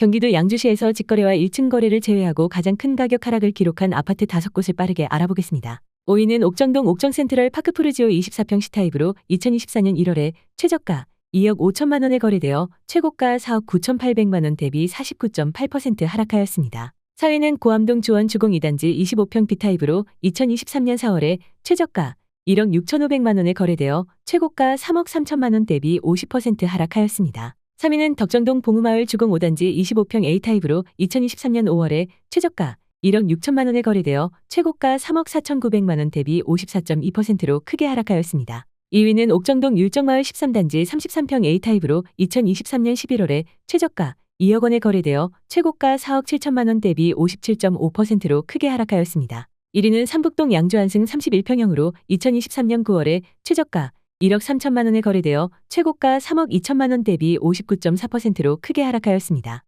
경기도 양주시에서 직거래와 1층 거래를 제외하고 가장 큰 가격 하락을 기록한 아파트 5곳을 빠르게 알아보겠습니다. 5위는 옥정동 옥정센트럴 파크푸르지오 24평 C타입으로 2024년 1월에 최저가 2억 5천만 원에 거래되어 최고가 4억 9,800만 원 대비 49.8% 하락하였습니다. 4위는 고암동 주원 주공 2단지 25평 B타입으로 2023년 4월에 최저가 1억 6,500만 원에 거래되어 최고가 3억 3천만 원 대비 50% 하락하였습니다. 3위는 덕정동 봉우마을 주공 5단지 25평 A타입으로 2023년 5월에 최저가 1억 6천만 원에 거래되어 최고가 3억 4,900만 원 대비 54.2%로 크게 하락하였습니다. 2위는 옥정동 율정마을 13단지 33평 A타입으로 2023년 11월에 최저가 2억 원에 거래되어 최고가 4억 7천만 원 대비 57.5%로 크게 하락하였습니다. 1위는 삼북동 양주안승 31평형으로 2023년 9월에 최저가 1억 3천만 원에 거래되어 최고가 3억 2천만 원 대비 59.4%로 크게 하락하였습니다.